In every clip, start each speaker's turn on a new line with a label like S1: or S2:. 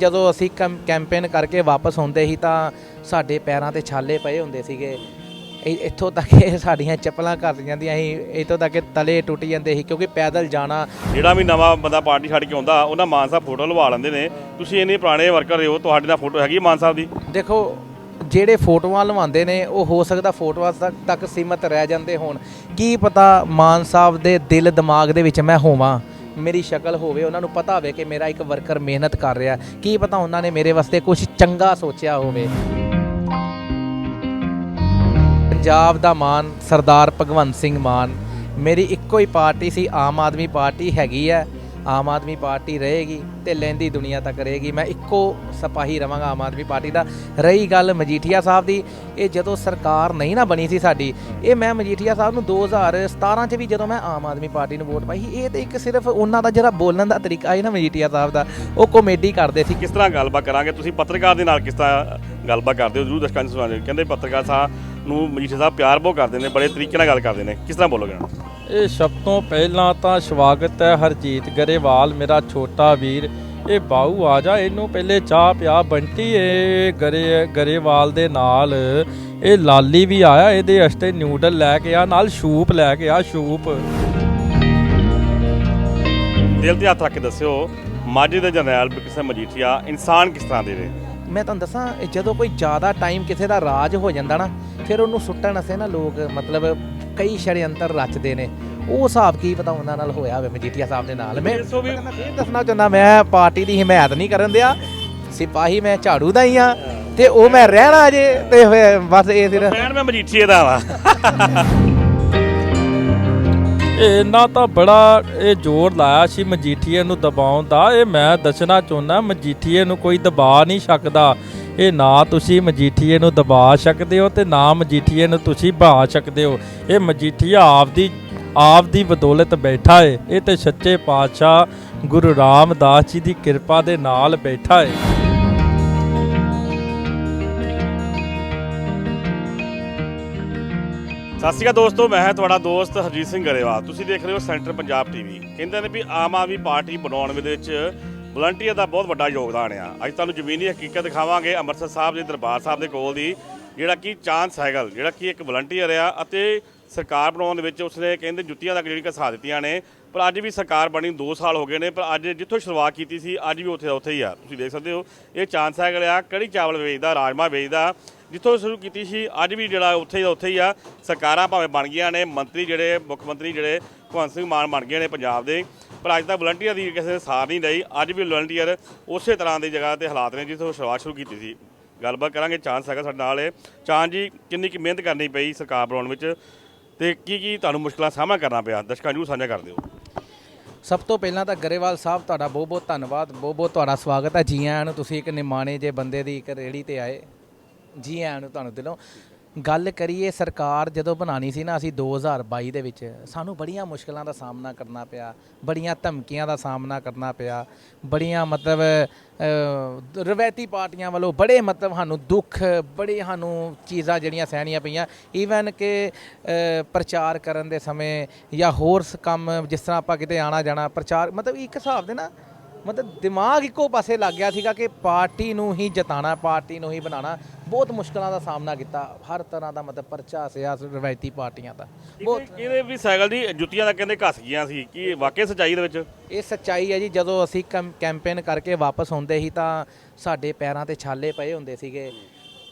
S1: ਜਦੋਂ ਅਸੀਂ ਕੈਂ- ਕੈਂਪੇਨ ਕਰਕੇ ਵਾਪਸ ਆਉਂਦੇ ਸੀ ਤਾਂ ਸਾਡੇ ਪੈਰਾਂ ਤੇ ਛਾਲੇ ਪਏ ਹੁੰਦੇ ਸੀਗੇ। ਇੱਥੋਂ ਤੱਕ ਇਹ ਸਾਡੀਆਂ ਚੱਪਲਾਂ ਘਰ ਜਾਂਦੀਆਂ ਸੀ। ਇੱਥੋਂ ਤੱਕ ਇਹ ਤਲੇ ਟੁੱਟ ਜਾਂਦੇ ਸੀ ਕਿਉਂਕਿ ਪੈਦਲ ਜਾਣਾ।
S2: ਜਿਹੜਾ ਵੀ ਨਵਾਂ ਬੰਦਾ ਪਾਰਟੀ ਛੱਡ ਕੇ ਆਉਂਦਾ ਉਹਨਾਂ ਮਾਨ ਸਾਹਿਬ ਫੋਟੋ ਲਵਾ ਲੈਂਦੇ ਨੇ। ਤੁਸੀਂ ਇੰਨੇ ਪੁਰਾਣੇ ਵਰਕਰ ਹੋ ਤੁਹਾਡੇ ਨਾਲ ਫੋਟੋ ਹੈਗੀ ਮਾਨ ਸਾਹਿਬ ਦੀ?
S1: ਦੇਖੋ ਜਿਹੜੇ ਫੋਟੋਆਂ ਲਵਾਉਂਦੇ ਨੇ ਉਹ ਹੋ ਸਕਦਾ ਫੋਟੋਆਂ ਤੱਕ ਸੀਮਤ ਰਹਿ ਜਾਂਦੇ ਹੋਣ। ਕੀ ਪਤਾ ਮਾਨ ਸਾਹਿਬ ਦੇ ਦਿਲ ਦਿਮਾਗ ਦੇ ਵਿੱਚ ਮੈਂ ਹੋਵਾਂ। ਮੇਰੀ ਸ਼ਕਲ ਹੋਵੇ, ਉਹਨਾਂ ਨੂੰ ਪਤਾ ਹੋਵੇ ਕਿ ਮੇਰਾ ਇੱਕ ਵਰਕਰ ਮਿਹਨਤ ਕਰ ਰਿਹਾ ਕੀ ਪਤਾ ਉਹਨਾਂ ਨੇ ਮੇਰੇ ਵਾਸਤੇ ਕੁਝ ਚੰਗਾ ਸੋਚਿਆ ਹੋਵੇ। ਪੰਜਾਬ ਦਾ ਮਾਨ ਸਰਦਾਰ ਭਗਵੰਤ ਸਿੰਘ ਮਾਨ। ਮੇਰੀ ਇੱਕੋ ਹੀ ਪਾਰਟੀ ਸੀ, ਆਮ ਆਦਮੀ ਪਾਰਟੀ ਹੈਗੀ ਹੈ। ਆਮ ਆਦਮੀ ਪਾਰਟੀ ਰਹੇਗੀ ਤੇ ਲੈਂਦੀ ਦੁਨੀਆ ਤੱਕ ਰਹੇਗੀ। ਮੈਂ ਇੱਕੋ ਸਿਪਾਹੀ ਰਵਾਂਗਾ ਆਮ ਆਦਮੀ ਪਾਰਟੀ ਦਾ। ਰਹੀ ਗੱਲ ਮਜੀਠੀਆ ਸਾਹਿਬ ਦੀ, ਇਹ ਜਦੋਂ ਸਰਕਾਰ ਨਹੀਂ ਨਾ ਬਣੀ ਸੀ ਸਾਡੀ, ਇਹ ਮੈਂ ਮਜੀਠੀਆ ਸਾਹਿਬ ਨੂੰ 2017 ਚ ਵੀ ਜਦੋਂ ਮੈਂ ਆਮ ਆਦਮੀ ਪਾਰਟੀ ਨੂੰ ਵੋਟ ਪਾਈ ਸੀ, ਇਹ ਤੇ ਇੱਕ ਸਿਰਫ ਉਹਨਾਂ ਦਾ ਜਿਹੜਾ ਬੋਲਣ ਦਾ ਤਰੀਕਾ ਹੈ ਨਾ ਮਜੀਠੀਆ ਸਾਹਿਬ ਦਾ, ਉਹ ਕਾਮੇਡੀ ਕਰਦੇ ਸੀ।
S2: ਕਿਸ ਤਰ੍ਹਾਂ ਗੱਲਬਾਤ ਕਰਾਂਗੇ? ਤੁਸੀਂ ਪੱਤਰਕਾਰ ਦੇ ਨਾਲ ਕਿਸ ਤਰ੍ਹਾਂ ਗੱਲਬਾਤ ਕਰਦੇ ਹੋ? ਜ਼ਰੂਰ ਦਰਸ਼ਕਾਂ ਨੂੰ ਸੁਣਾਓ। ਕਹਿੰਦੇ ਪੱਤਰਕਾਰ ਸਾਹਿਬ ਨੂੰ ਮਜੀਠੀਆ ਸਾਹਿਬ ਪਿਆਰ ਬਹੁਤ ਕਰਦੇ ਨੇ, ਬੜੇ ਤਰੀਕੇ ਨਾਲ ਗੱਲ ਕਰਦੇ ਨੇ। ਕਿਸ ਤਰ੍ਹਾਂ ਬੋਲੋਗੇ?
S3: ਇਹ ਸਭ ਤੋਂ ਪਹਿਲਾਂ ਤਾਂ ਸਵਾਗਤ ਹੈ ਹਰਜੀਤ ਗਰੇਵਾਲ ਮੇਰਾ ਛੋਟਾ ਵੀਰ। ਇਹ ਬਾਊ ਆ ਜਾ ਇਹਨੂੰ ਪਹਿਲੇ ਚਾਹ ਪਿਆ ਬੰਟੀ ਇਹ ਗਰੇ ਗਰੇਵਾਲ ਦੇ ਨਾਲ। ਇਹ ਲਾਲੀ ਵੀ ਆਇਆ ਇਹਦੇ ਵਾਸਤੇ ਨਿਊਡਲ ਲੈ ਕੇ ਆ ਨਾਲ ਸ਼ੂਪ ਲੈ ਕੇ ਆ ਸ਼ੂਪ।
S2: ਦਿਲ ਤੇ ਹੱਥ ਰੱਖ ਕੇ ਦੱਸਿਓ ਮਾਝੇ ਦੇ ਜਰਨੈਲ ਕਿਸੇ ਮਜੀਠੀਆ ਇਨਸਾਨ ਕਿਸ ਤਰ੍ਹਾਂ ਦੇ ਨੇ?
S1: ਮੈਂ ਤੁਹਾਨੂੰ ਦੱਸਾਂ ਜਦੋਂ ਕੋਈ ਜ਼ਿਆਦਾ ਟਾਈਮ ਕਿਸੇ ਦਾ ਰਾਜ ਹੋ ਜਾਂਦਾ ਨਾ ਫਿਰ ਉਹਨੂੰ ਸੁੱਟਣ ਅਸੇ ਨਾ ਲੋਕ ਮਤਲਬ ਕਈ ਛੜਯੰਤਰ ਰਚਦੇ ਨੇ। ਉਹ ਹਿਸਾਬ ਕੀ ਪਤਾ ਉਹਨਾਂ ਨਾਲ ਹੋਇਆ ਹੋਵੇ ਮਜੀਠੀਆ ਸਾਹਿਬ ਦੇ ਨਾਲ। ਮੈਂ ਦੱਸਣਾ ਚਾਹੁੰਦਾ ਮੈਂ ਪਾਰਟੀ ਦੀ ਹਮਾਇਤ ਨਹੀਂ ਕਰਨ ਦਿਆ। ਸਿਪਾਹੀ ਮੈਂ ਝਾੜੂ ਦਾ ਹੀ ਆ ਤੇ ਉਹ ਮੈਂ ਰਹਿਣਾ ਜੇ ਤੇ ਫਿਰ ਬਸ ਇਹ ਸਿਰ
S2: ਮੈਂ ਮਜੀਠੀਏ ਦਾ ਵਾਂ।
S3: ਇਹਨਾਂ ਤਾਂ ਬੜਾ ਇਹ ਜ਼ੋਰ ਲਾਇਆ ਸੀ ਮਜੀਠੀਏ ਨੂੰ ਦਬਾਉਣ ਦਾ। ਇਹ ਮੈਂ ਦੱਸਣਾ ਚਾਹੁੰਦਾ, ਮਜੀਠੀਏ ਨੂੰ ਕੋਈ ਦਬਾ ਨਹੀਂ ਸਕਦਾ। ਇਹ ਨਾ ਤੁਸੀਂ ਮਜੀਠੀਏ ਨੂੰ ਦਬਾ ਸਕਦੇ ਹੋ ਤੇ ਨਾ ਮਜੀਠੀਏ ਨੂੰ ਤੁਸੀਂ ਬਹਾ ਸਕਦੇ ਹੋ। ਇਹ ਮਜੀਠੀਆ ਆਪਦੀ ਆਪ ਦੀ ਬਦੌਲਤ ਬੈਠਾ ਏ। ਇਹ ਤੇ ਸੱਚੇ ਪਾਤਸ਼ਾਹ ਗੁਰੂ ਰਾਮਦਾਸ ਜੀ ਦੀ ਕਿਰਪਾ ਦੇ ਨਾਲ ਬੈਠਾ ਏ।
S2: ਸਤਿ ਸ਼੍ਰੀ ਅਕਾਲ ਦੋਸਤੋ, ਮੈਂ ਹਾਂ ਤੁਹਾਡਾ ਦੋਸਤ ਹਰਜੀਤ ਸਿੰਘ ਗਰੇਵਾਲ। ਤੁਸੀਂ ਦੇਖ ਰਹੇ ਹੋ ਸੈਂਟਰ ਪੰਜਾਬ ਟੀਵੀ। ਕਹਿੰਦੇ ਨੇ ਵੀ ਆਮ ਆਦਮੀ ਪਾਰਟੀ ਬਣਾਉਣ ਦੇ ਵਿੱਚ ਵਲੰਟੀਅਰ ਦਾ ਬਹੁਤ ਵੱਡਾ ਯੋਗਦਾਨ ਆ। ਅੱਜ ਤੁਹਾਨੂੰ ਜ਼ਮੀਨੀ ਹਕੀਕਤ ਦਿਖਾਵਾਂਗੇ ਅੰਮ੍ਰਿਤਸਰ ਸਾਹਿਬ ਦੇ ਦਰਬਾਰ ਸਾਹਿਬ ਦੇ ਕੋਲ ਦੀ, ਜਿਹੜਾ ਕਿ ਚਾਂਦ ਸਾਈਕਲ ਜਿਹੜਾ ਕਿ ਇੱਕ ਵਲੰਟੀਅਰ ਆ ਅਤੇ ਸਰਕਾਰ ਬਣਾਉਣ ਦੇ ਵਿੱਚ ਉਸਨੇ ਕਹਿੰਦੇ ਜੁੱਤੀਆਂ ਤੱਕ ਜਿਹੜੀ ਘਸਾ ਦਿੱਤੀਆਂ ਨੇ। ਪਰ ਅੱਜ ਵੀ ਸਰਕਾਰ ਬਣੀ 2 ਸਾਲ ਹੋ ਗਏ ਨੇ, ਪਰ ਅੱਜ ਜਿੱਥੋਂ ਸ਼ੁਰੂਆਤ ਕੀਤੀ ਸੀ, ਅੱਜ ਵੀ ਉੱਥੇ ਦਾ ਉੱਥੇ ਹੀ ਆ। ਤੁਸੀਂ ਦੇਖ ਸਕਦੇ ਹੋ, ਇਹ ਚਾਂਦ ਸਾਈਕਲ ਆ, ਕੜੀ ਚਾਵਲ ਵੇਚਦਾ ਰਾਜਮਾ ਵੇਚਦਾ ਜਿੱਥੋਂ ਸ਼ੁਰੂ ਕੀਤੀ ਸੀ, ਅੱਜ ਵੀ ਜਿਹੜਾ ਉੱਥੇ ਦਾ ਉੱਥੇ ਹੀ ਆ। ਸਰਕਾਰਾਂ ਭਾਵੇਂ ਬਣ ਗਈਆਂ ਨੇ, ਮੰਤਰੀ ਜਿਹੜੇ, ਮੁੱਖ ਮੰਤਰੀ ਜਿਹੜੇ, ਭਗਵੰਤ ਸਿੰਘ ਮਾਨ ਬਣ ਗਏ ਨੇ ਪੰਜਾਬ ਦੇ। ਪਰ ਅੱਜ ਤੱਕ ਵਲੰਟੀਅਰ ਦੀ ਕਿਸੇ ਸਾਰ ਨਹੀਂ ਰਹੀ ਅੱਜ ਵੀ ਵਲੰਟੀਅਰ ਉਸੇ ਤਰ੍ਹਾਂ ਦੀ ਜਗ੍ਹਾ ਤੇ ਹਾਲਾਤ ਨੇ ਜਿੱਥੋਂ ਸ਼ੁਰੂਆਤ ਸ਼ੁਰੂ ਕੀਤੀ ਸੀ। ਗੱਲਬਾਤ ਕਰਾਂਗੇ ਚਾਂਦ ਹੈਗਾ ਸਾਡੇ ਨਾਲ ਹੈ ਚਾਂਦ ਜੀ, ਕਿੰਨੀ ਕੀ ਮਿਹਨਤ ਕਰਨੀ ਪਈ ਸਰਕਾਰ ਬਣਾਉਣ ਵਿੱਚ? ਤੇ ਕੀ ਕੀ ਤੁਹਾਨੂੰ ਮੁਸ਼ਕਲਾਂ ਦਾ ਸਾਹਮਣਾ ਕਰਨਾ ਪਿਆ? ਦਰਸ਼ਕਾਂ ਨੂੰ ਸਾਂਝਾ ਕਰ ਦਿਓ।
S1: ਸਭ ਤੋਂ ਪਹਿਲਾਂ ਤਾਂ ਗਰੇਵਾਲ ਸਾਹਿਬ, ਤੁਹਾਡਾ ਬਹੁਤ ਬਹੁਤ ਧੰਨਵਾਦ ਬਹੁਤ ਬਹੁਤ ਤੁਹਾਡਾ ਸਵਾਗਤ ਹੈ। ਜੀ ਆਇਆਂ ਨੂੰ ਤੁਸੀਂ ਇੱਕ ਨਿਮਾਣੇ ਜੇ ਬੰਦੇ ਦੀ ਇੱਕ ਰੇੜੀ ਤੇ ਆਏ। ਜੀ ਆਇਆਂ ਨੂੰ ਤੁਹਾਨੂੰ ਦਿਲੋਂ। ਗੱਲ ਕਰੀਏ ਸਰਕਾਰ ਜਦੋਂ ਬਣਾਣੀ ਸੀ ਨਾ ਅਸੀਂ 2022 ਦੇ ਵਿੱਚ ਸਾਨੂੰ ਬੜੀਆਂ ਮੁਸ਼ਕਲਾਂ ਦਾ ਸਾਹਮਣਾ ਕਰਨਾ ਪਿਆ ਬੜੀਆਂ ਧਮਕੀਆਂ ਦਾ ਸਾਹਮਣਾ ਕਰਨਾ ਪਿਆ ਬੜੀਆਂ ਮਤਲਬ ਅ, ਰਵਾਇਤੀ ਪਾਰਟੀਆਂ ਵੱਲੋਂ ਬੜੇ ਮਤਲਬ ਸਾਨੂੰ ਦੁੱਖ ਬੜੇ ਸਾਨੂੰ ਚੀਜ਼ਾਂ ਜਿਹੜੀਆਂ ਸਹਿਣੀਆਂ ਪਈਆਂ। ਈਵਨ ਕਿ ਅ, ਪ੍ਰਚਾਰ ਕਰਨ ਦੇ ਸਮੇਂ ਜਾਂ ਹੋਰ ਸ- ਕੰਮ ਜਿਸ ਤਰ੍ਹਾਂ ਆਪਾਂ ਕਿਤੇ ਆਣਾ ਜਾਣਾ ਪ੍ਰਚਾਰ ਮਤਲਬ ਇੱਕ ਹਿਸਾਬ ਦੇ ਨਾ ਮਤਲਬ ਦਿਮਾਗ ਇੱਕੋ ਪਾਸੇ ਲੱਗ ਗਿਆ ਸੀਗਾ ਕਿ ਪਾਰਟੀ ਨੂੰ ਹੀ ਜਿਤਾਣਾ ਪਾਰਟੀ ਨੂੰ ਹੀ ਬਣਾਉਣਾ। ਬਹੁਤ ਮੁਸ਼ਕਲਾਂ ਦਾ ਸਾਹਮਣਾ ਕੀਤਾ। ਹਰ ਤਰ੍ਹਾਂ ਦਾ ਮਤਲਬ ਪਰਚਾ ਸਿਆ ਰਵਾਇਤੀ ਪਾਰਟੀਆਂ ਦਾ। ਬਹੁਤ
S2: ਇਹਦੇ ਵੀ ਸਾਈਕਲ ਦੀ ਜੁੱਤੀਆਂ ਦਾ ਕਹਿੰਦੇ ਘਸ ਗਈਆਂ ਸੀ। ਕੀ ਵਾਕਈ ਸੱਚਾਈ ਦੇ ਵਿੱਚ?
S1: ਇਹ ਸੱਚਾਈ ਹੈ ਜੀ। ਜਦੋਂ ਅਸੀਂ ਕੈਂਪੇਨ ਕਰਕੇ ਵਾਪਸ ਆਉਂਦੇ ਸੀ ਤਾਂ ਸਾਡੇ ਪੈਰਾਂ ਤੇ ਛਾਲੇ ਪਏ ਹੁੰਦੇ ਸੀਗੇ।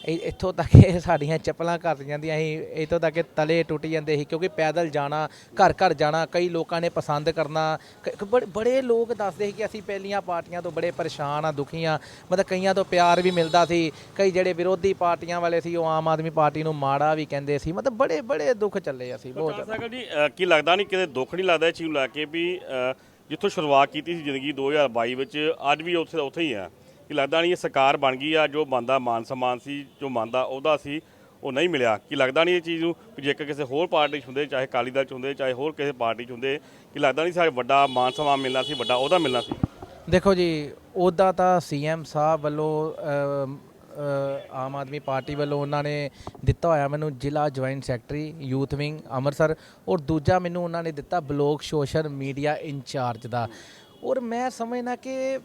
S1: ਇੱਥੋਂ ਤੱਕ ਇਹ ਸਾਡੀਆਂ ਚੱਪਲਾਂ ਘਸ ਜਾਂਦੀਆਂ ਸੀ ਇੱਥੋਂ ਤੱਕ ਇਹ ਤਲੇ ਟੁੱਟ ਜਾਂਦੇ ਸੀ ਕਿਉਂਕਿ ਪੈਦਲ ਜਾਣਾ ਘਰ ਘਰ ਜਾਣਾ ਕਈ ਲੋਕਾਂ ਨੇ ਪਸੰਦ ਕਰਨਾ ਕ- ਕ- ਬੜੇ- ਬੜੇ ਲੋਕ ਦੱਸਦੇ ਸੀ ਕਿ ਅਸੀਂ ਪਹਿਲੀਆਂ ਪਾਰਟੀਆਂ ਤੋਂ ਬੜੇ ਪਰੇਸ਼ਾਨ ਆ ਦੁਖੀ ਆ ਮਤਲਬ ਕਈਆਂ ਤੋਂ ਪਿਆਰ ਵੀ ਮਿਲਦਾ ਸੀ ਕਈ ਜਿਹੜੇ ਵਿਰੋਧੀ ਪਾਰਟੀਆਂ ਵਾਲੇ ਸੀ ਉਹ ਆਮ ਆਦਮੀ ਪਾਰਟੀ ਨੂੰ ਮਾੜਾ ਵੀ ਕਹਿੰਦੇ ਸੀ ਮਤਲਬ ਬੜੇ ਬੜੇ ਦੁੱਖ ਚੱਲੇ ਅਸੀਂ ਬਹੁਤ
S2: ਜੀ ਅ, ਕੀ ਲੱਗਦਾ ਨਹੀਂ ਕਿਤੇ ਦੁੱਖ ਨਹੀਂ ਲੱਗਦਾ ਇਹ ਚੀਜ਼ ਨੂੰ ਲੈ ਕੇ ਵੀ ਅ, ਜਿੱਥੋਂ ਸ਼ੁਰੂਆਤ ਕੀਤੀ ਸੀ ਜ਼ਿੰਦਗੀ 2022 ਵਿੱਚ ਅੱਜ ਵੀ ਉੱਥੇ ਦਾ ਉੱਥੇ ਹੀ ਆ। ਕਿ ਲੱਗਦਾ ਨਹੀਂ ਇਹ ਸਰਕਾਰ ਬਣ ਗਈ ਆ, ਜੋ ਬੰਦਾ ਮਾਨ ਸਨਮਾਨ ਸੀ, ਜੋ ਮੰਨਦਾ ਉਹਦਾ ਸੀ, ਉਹ ਨਹੀਂ ਮਿਲਿਆ। ਕੀ ਲੱਗਦਾ ਨਹੀਂ ਇਹ ਚੀਜ਼ ਨੂੰ ਵੀ ਜੇਕਰ ਕਿਸੇ ਹੋਰ ਪਾਰਟੀ 'ਚ ਹੁੰਦੇ, ਚਾਹੇ ਅਕਾਲੀ ਦਲ 'ਚ ਹੁੰਦੇ, ਚਾਹੇ ਹੋਰ ਕਿਸੇ ਪਾਰਟੀ 'ਚ ਹੁੰਦੇ, ਕੀ ਲੱਗਦਾ ਨਹੀਂ ਸਾਡੇ ਵੱਡਾ ਮਾਨ ਸਨਮਾਨ ਮਿਲਣਾ ਸੀ, ਵੱਡਾ ਉਹਦਾ ਮਿਲਣਾ ਸੀ?
S1: ਦੇਖੋ ਜੀ, ਉਹਦਾ ਤਾਂ ਸੀਐਮ ਸਾਹਿਬ ਵੱਲੋਂ ਆਮ ਆਦਮੀ ਪਾਰਟੀ ਵੱਲੋਂ ਉਹਨਾਂ ਨੇ ਦਿੱਤਾ ਹੋਇਆ ਮੈਨੂੰ ਜ਼ਿਲ੍ਹਾ joint secretary youth wing Amritsar ਔਰ ਦੂਜਾ ਮੈਨੂੰ ਉਹਨਾਂ ਨੇ ਦਿੱਤਾ ਬਲੋਕ ਸੋਸ਼ਲ ਮੀਡੀਆ ਇੰਚਾਰਜ ਦਾ। ਔਰ ਮੈਂ ਸਮਝਦਾ ਕਿ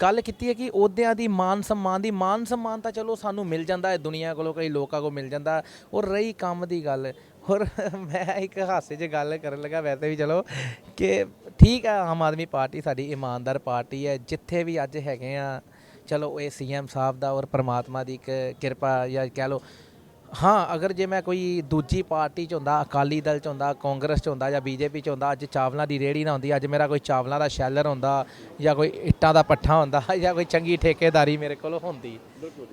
S1: ਗੱਲ ਕੀਤੀ ਹੈ ਕਿ ਅਹੁਦਿਆਂ ਦੀ ਮਾਨ ਸਨਮਾਨ ਦੀ, ਮਾਨ ਸਨਮਾਨ ਤਾਂ ਚਲੋ ਸਾਨੂੰ ਮਿਲ ਜਾਂਦਾ ਹੈ, ਦੁਨੀਆ ਕੋਲੋਂ ਕਈ ਲੋਕਾਂ ਕੋਲ ਮਿਲ ਜਾਂਦਾ ਔਰ ਰਹੀ ਕੰਮ ਦੀ ਗੱਲ, ਔਰ ਮੈਂ ਇੱਕ ਹਾਸੇ 'ਚ ਗੱਲ ਕਰਨ ਲੱਗਾ ਵੈਸੇ ਵੀ ਚਲੋ ਕਿ ਠੀਕ ਹੈ, ਆਮ ਆਦਮੀ ਪਾਰਟੀ ਸਾਡੀ ਇਮਾਨਦਾਰ ਪਾਰਟੀ ਹੈ, ਜਿੱਥੇ ਵੀ ਅੱਜ ਹੈਗੇ ਆ, ਚਲੋ ਇਹ ਸੀਐਮ ਸਾਹਿਬ ਦਾ ਔਰ ਪ੍ਰਮਾਤਮਾ ਦੀ ਇੱਕ ਕਿਰਪਾ ਜਾਂ ਕਹਿ ਲਓ ਹਾਂ, ਅਗਰ ਜੇ ਮੈਂ ਕੋਈ ਦੂਜੀ ਪਾਰਟੀ ਚ ਹੁੰਦਾ, ਅਕਾਲੀ ਦਲ ਚ ਹੁੰਦਾ, ਕਾਂਗਰਸ ਚ ਹੁੰਦਾ ਜਾਂ ਬੀਜੇਪੀ ਚ ਹੁੰਦਾ, ਅੱਜ ਚਾਵਲਾਂ ਦੀ ਰੇੜੀ ਨਾ ਹੁੰਦੀ, ਅੱਜ ਮੇਰਾ ਕੋਈ ਚਾਵਲਾਂ ਦਾ ਸ਼ੈਲਰ ਹੁੰਦਾ ਜਾਂ ਕੋਈ ਇੱਟਾਂ ਦਾ ਪੱਠਾ ਹੁੰਦਾ ਜਾਂ ਕੋਈ ਚੰਗੀ ਠੇਕੇਦਾਰੀ ਮੇਰੇ ਕੋਲ ਹੁੰਦੀ।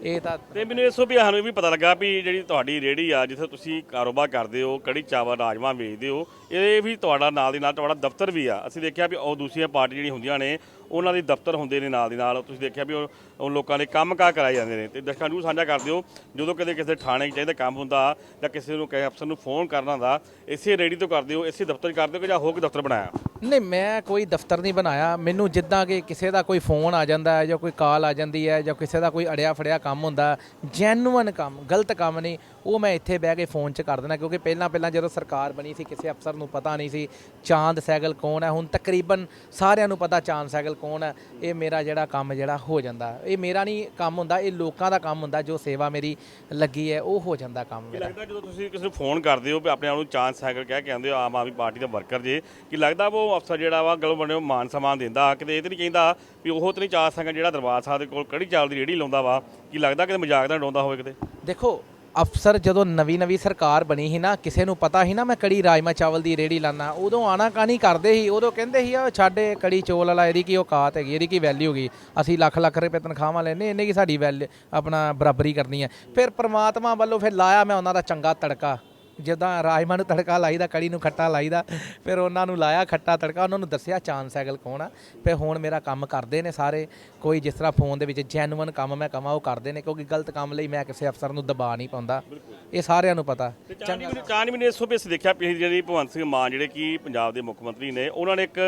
S1: ਇਹ ਤਾਂ
S2: ਤੇ ਮੈਨੂੰ ਇਸ ਤੋਂ ਵੀ ਸਾਨੂੰ ਇਹ ਵੀ ਪਤਾ ਲੱਗਾ ਵੀ ਜਿਹੜੀ ਤੁਹਾਡੀ ਰੇੜੀ ਆ ਜਿੱਥੇ ਤੁਸੀਂ ਕਾਰੋਬਾਰ ਕਰਦੇ ਹੋ ਕੜੀ ਚਾਵਲ ਰਾਜਮਾ ਵੇਚਦੇ ਹੋ ਇਹ ਵੀ ਤੁਹਾਡਾ ਨਾਲ ਦੀ ਨਾਲ ਤੁਹਾਡਾ ਦਫ਼ਤਰ ਵੀ ਆ। ਅਸੀਂ ਦੇਖਿਆ ਵੀ ਉਹ ਦੂਸਰੀਆਂ ਪਾਰਟੀ ਜਿਹੜੀਆਂ ਹੁੰਦੀਆਂ ਨੇ ਉਹਨਾਂ ਦੇ ਦਫ਼ਤਰ ਹੁੰਦੇ ਨੇ ਨਾਲ ਦੀ ਨਾਲ। ਤੁਸੀਂ ਦੇਖਿਆ ਵੀ ਉਹ ਉਹ ਲੋਕਾਂ ਦੇ ਕੰਮ ਕਾਰ ਕਰਾਏ ਜਾਂਦੇ ਨੇ। ਤੇ ਦਰਸ਼ਕਾਂ ਨੂੰ ਸਾਂਝਾ ਕਰ ਦਿਓ ਜਦੋਂ ਕਦੇ ਕਿਸੇ ਥਾਣੇ 'ਚ ਚਾਹੀਦਾ ਕੰਮ ਹੁੰਦਾ ਜਾਂ ਕਿਸੇ ਨੂੰ ਕਿਸੇ ਅਫਸਰ ਨੂੰ ਫੋਨ ਕਰਨਾ ਹੁੰਦਾ ਇਸੇ ਰੇੜੀ ਤੋਂ ਕਰਦੇ ਹੋ ਇਸੇ ਦਫ਼ਤਰ 'ਚ ਕਰਦੇ ਹੋ ਕਿ ਜਾਂ ਹੋਰ ਕੋਈ ਦਫ਼ਤਰ ਬਣਾਇਆ?
S1: ਨਹੀਂ ਮੈਂ ਕੋਈ ਦਫ਼ਤਰ ਨਹੀਂ ਬਣਾਇਆ। ਮੈਨੂੰ ਜਿੱਦਾਂ ਕਿ ਕਿਸੇ ਦਾ ਕੋਈ ਫੋਨ ਆ ਜਾਂਦਾ ਹੈ ਜਾਂ ਕੋਈ ਕਾਲ ਆ ਜਾਂਦੀ ਹੈ ਜਾਂ ਕਿਸੇ ਦਾ ਕੋਈ ਅੜਿਆ ਫੜਿਆ ਕੰਮ ਹੁੰਦਾ ਜੈਨੂਅਨ ਕੰਮ ਗਲਤ ਕੰਮ ਨਹੀਂ ਉਹ ਮੈਂ ਇੱਥੇ ਬਹਿ ਕੇ ਫੋਨ 'ਚ ਕਰ ਦੇਣਾ ਕਿਉਂਕਿ ਪਹਿਲਾਂ ਪਹਿਲਾਂ ਜਦੋਂ ਸਰਕਾਰ ਬਣੀ ਸੀ ਕਿਸੇ ਅਫਸਰ ਨੂੰ ਪਤਾ ਨਹੀਂ ਸੀ ਚਾਂਦ ਸੈਗਲ ਕੌਣ ਹੈ ਹੁਣ ਤਕਰੀਬਨ ਸਾਰਿਆਂ ਨੂੰ ਪਤਾ ਚਾਂਦ ਸੈਗਲ ਕੌਣ ਹੈ ਇਹ ਮੇਰਾ ਜਿਹੜਾ ਕੰਮ ਜਿਹੜਾ ਹੋ ਜਾਂਦਾ। ਇਹ ਮੇਰਾ ਨਹੀਂ ਕੰਮ ਹੁੰਦਾ ਇਹ ਲੋਕਾਂ ਦਾ ਕੰਮ ਹੁੰਦਾ ਜੋ ਸੇਵਾ ਮੇਰੀ ਲੱਗੀ ਹੈ ਉਹ ਹੋ ਜਾਂਦਾ ਕੰਮ
S2: ਕੀ
S1: ਮੇਰਾ।
S2: ਲੱਗਦਾ ਜਦੋਂ ਤੁਸੀਂ ਕਿਸੇ ਨੂੰ ਫੋਨ ਕਰਦੇ ਹੋ ਵੀ ਆਪਣੇ ਆਪ ਨੂੰ ਚਾਂਸ ਸਾਈਕਲ ਕਹਿ ਕੇ ਆਉਂਦੇ ਹੋ ਆਮ ਆਦਮੀ ਪਾਰਟੀ ਦਾ ਵਰਕਰ ਜੇ ਕੀ ਲੱਗਦਾ ਉਹ ਅਫਸਰ ਜਿਹੜਾ ਵਾ ਗਲੋਂ ਬਣੇ ਮਾਨ ਸਨਮਾਨ ਦਿੰਦਾ ਕਿਤੇ ਇਹ ਤਾਂ ਨਹੀਂ ਕਹਿੰਦਾ ਵੀ ਉਹ ਤਾਂ ਨਹੀਂ ਚਾਂਸ ਸਾਈਕਲ ਜਿਹੜਾ ਦਰਬਾਰ ਸਾਹਿਬ ਦੇ ਕੋਲ ਕੜੀ ਚਾਵਲ ਦੀ ਰੇੜੀ ਲਾਉਂਦਾ ਵਾ ਕੀ ਲੱਗਦਾ ਕਿਤੇ ਮਜ਼ਾਕ ਦਾ ਡਾਉਂਦਾ ਹੋਵੇ ਕਿਤੇ?
S1: ਦੇਖੋ, ਅਫਸਰ ਜਦੋਂ ਨਵੀਂ ਨਵੀਂ ਸਰਕਾਰ ਬਣੀ ਸੀ ਨਾ, ਕਿਸੇ ਨੂੰ ਪਤਾ ਸੀ ਨਾ ਮੈਂ ਕੜੀ ਰਾਜਮਾ ਚਾਵਲ ਦੀ ਰੇੜੀ ਲਾਣਾ ਉਦੋਂ ਆਣਾ ਕਾਣੀ ਕਰਦੇ ਸੀ? ਉਦੋਂ ਕਹਿੰਦੇ ਸੀ ਆ ਛਾੜੇ ਕੜੀ ਚੋਲ ਵਾਲਾ, ਇਹਦੀ ਕੀ ਔਕਾਤ ਹੈਗੀ, ਇਹਦੀ ਕੀ ਵੈਲਿਊ ਹੈਗੀ? ਅਸੀਂ ਲੱਖ ਲੱਖ ਰੁਪਏ ਤਨਖਾਹਾਂ ਲੈਨੇ ਇਹਨੇ ਕੀ ਸਾਡੀ ਵੈਲ ਆਪਣਾ ਬਰਾਬਰੀ ਕਰਨੀ ਹੈ? ਫਿਰ ਪ੍ਰਮਾਤਮਾ ਵੱਲੋਂ ਫਿਰ ਲਾਇਆ ਮੈਂ ਉਹਨਾਂ ਦਾ ਚੰਗਾ ਤੜਕਾ। ਜਿੱਦਾਂ ਰਾਜਮਾ ਨੂੰ ਤੜਕਾ ਲਾਈਦਾ ਕੜੀ ਨੂੰ ਖੱਟਾ ਲਾਈਦਾ ਫਿਰ ਉਹਨਾਂ ਨੂੰ ਲਾਇਆ ਖੱਟਾ ਤੜਕਾ ਉਹਨਾਂ ਨੂੰ ਦੱਸਿਆ ਚਾਂਦ ਸਾਈਕਲ ਕੌਣ ਆ। ਫਿਰ ਹੁਣ ਮੇਰਾ ਕੰਮ ਕਰਦੇ ਨੇ ਸਾਰੇ ਕੋਈ ਜਿਸ ਤਰ੍ਹਾਂ ਫੋਨ ਦੇ ਵਿੱਚ ਜੈਨੂਅਨ ਕੰਮ ਮੈਂ ਕਵਾਂ ਉਹ ਕਰਦੇ ਨੇ ਕਿਉਂਕਿ ਗਲਤ ਕੰਮ ਲਈ ਮੈਂ ਕਿਸੇ ਅਫਸਰ ਨੂੰ ਦਬਾ ਨਹੀਂ ਪਾਉਂਦਾ। ਇਹ ਸਾਰਿਆਂ ਨੂੰ ਪਤਾ।
S2: ਚਾਂਦੀ ਮੈਨੂੰ ਚਾਂਦੀ ਮੈਨੂੰ ਇਸ ਵੀ ਅਸੀਂ ਦੇਖਿਆ ਪਿਛਲੀ ਜਿਹੜੀ ਭਗਵੰਤ ਸਿੰਘ ਮਾਨ ਜਿਹੜੇ ਕਿ ਪੰਜਾਬ ਦੇ ਮੁੱਖ ਮੰਤਰੀ ਨੇ ਉਹਨਾਂ ਨੇ ਇੱਕ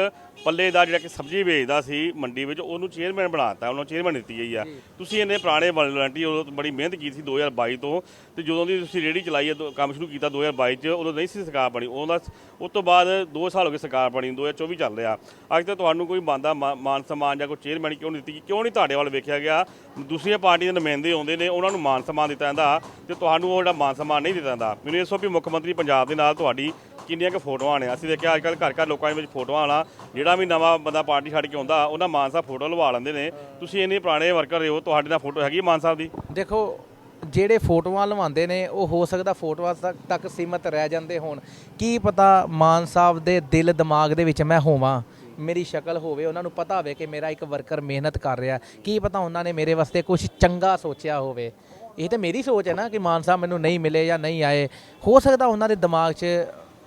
S2: ਪੱਲੇ ਦਾ ਜਿਹੜਾ ਕਿ ਸਬਜ਼ੀ ਵੇਚਦਾ ਸੀ ਮੰਡੀ ਵਿੱਚ ਉਹਨੂੰ ਚੇਅਰਮੈਨ ਬਣਾਤਾ ਉਹਨੂੰ ਚੇਅਰਮੈਨ ਦਿੱਤੀ ਗਈ ਆ। ਤੁਸੀਂ ਇਹਨੇ ਪੁਰਾਣੇ ਵਲੰਟੀ ਉਦੋਂ ਬੜੀ ਮਿਹਨਤ ਕੀਤੀ ਸੀ 2022 ਤੋਂ। ਤੇ ਜਦੋਂ ਦੀ ਤੁਸੀਂ ਰੇੜੀ ਚਲਾਈ ਹੈ ਕੰਮ ਸ਼ੁਰੂ ਕੀਤਾ 2022 ਚ, ਉਦੋਂ ਨਹੀਂ ਸੀ ਸਰਕਾਰ ਬਣੀ। ਉਹਦਾ ਉਸ ਤੋਂ ਬਾਅਦ 2 ਸਾਲ ਹੋ ਗਏ ਸਰਕਾਰ ਬਣੀ 2024 ਚੱਲ ਰਿਹਾ। ਅੱਜ ਤੱਕ ਤੁਹਾਨੂੰ ਕੋਈ ਬੰਦਾ ਮਾਨ ਸਨਮਾਨ ਜਾਂ ਕੋਈ ਚੇਅਰਮੈਨ ਕਿਉਂ ਨਹੀਂ ਦਿੱਤੀ? ਕਿਉਂ ਨਹੀਂ ਤੁਹਾਡੇ ਵੱਲ ਵੇਖਿਆ ਗਿਆ? ਦੂਸਰੀਆਂ ਪਾਰਟੀਆਂ ਦੇ ਨੁਮਾਇੰਦੇ ਆਉਂਦੇ ਨੇ, ਉਹਨਾਂ ਨੂੰ ਮਾਨ ਸਨਮਾਨ ਦਿੱਤਾ ਜਾਂਦਾ ਤੇ ਤੁਹਾਨੂੰ ਉਹ ਜਿਹੜਾ ਮਾਨ ਸਨਮਾਨ ਨਹੀਂ ਦਿੱਤਾ ਜਾਂਦਾ। ਮੈਨੂੰ ਇਸ ਵੀ ਮੁੱਖ ਮੰਤਰੀ ਪੰਜਾਬ ਦੇ ਨਾਲ ਤੁਹਾਡੀ ਕਿੰਨੀਆਂ ਕੁ ਫੋਟੋਆਂ ਨੇ ਅਸੀਂ ਦੇਖਿਆ ਅੱਜ ਕੱਲ੍ਹ ਘਰ ਘਰ ਲੋਕਾਂ ਦੇ ਵਿੱਚ ਫੋਟੋਆਂ ਆਣਾ ਜਿਹੜਾ ਵੀ ਨਵਾਂ ਬੰਦਾ ਪਾਰਟੀ ਛੱਡ ਕੇ ਆਉਂਦਾ, ਉਹਨਾਂ ਮਾਨ ਸਾਹਿਬ ਫੋਟੋ ਲਵਾ ਲੈਂਦੇ ਨੇ। ਤੁਸੀਂ ਇੰਨੇ ਪੁਰਾਣੇ ਵਰਕਰ ਹੋ, ਤੁਹਾਡੇ ਨਾਲ ਫੋਟੋ ਹੈਗੀ ਮਾਨ ਸਾਹਿਬ ਦੀ?
S1: ਦੇਖੋ ਜਿਹੜੇ ਫੋਟੋਆਂ ਲਵਾਉਂਦੇ ਨੇ, ਉਹ ਹੋ ਸਕਦਾ ਫੋਟੋਆਂ ਤੱਕ ਤੱਕ ਸੀਮਤ ਰਹਿ ਜਾਂਦੇ ਹੋਣ। ਕੀ ਪਤਾ ਮਾਨ ਸਾਹਿਬ ਦੇ ਦਿਲ ਦਿਮਾਗ ਦੇ ਵਿੱਚ ਮੈਂ ਹੋਵਾਂ? ਮੇਰੀ ਸ਼ਕਲ ਹੋਵੇ, ਉਹਨਾਂ ਨੂੰ ਪਤਾ ਹੋਵੇ ਕਿ ਮੇਰਾ ਇੱਕ ਵਰਕਰ ਮਿਹਨਤ ਕਰ ਰਿਹਾ। ਕੀ ਪਤਾ ਉਹਨਾਂ ਨੇ ਮੇਰੇ ਵਾਸਤੇ ਕੁਝ ਚੰਗਾ ਸੋਚਿਆ ਹੋਵੇ। ਇਹ ਤਾਂ ਮੇਰੀ ਸੋਚ ਹੈ ਨਾ ਕਿ ਮਾਨ ਸਾਹਿਬ ਮੈਨੂੰ ਨਹੀਂ ਮਿਲੇ ਜਾਂ ਨਹੀਂ ਆਏ। ਹੋ ਸਕਦਾ ਉਹਨਾਂ ਦੇ ਦਿਮਾਗ 'ਚ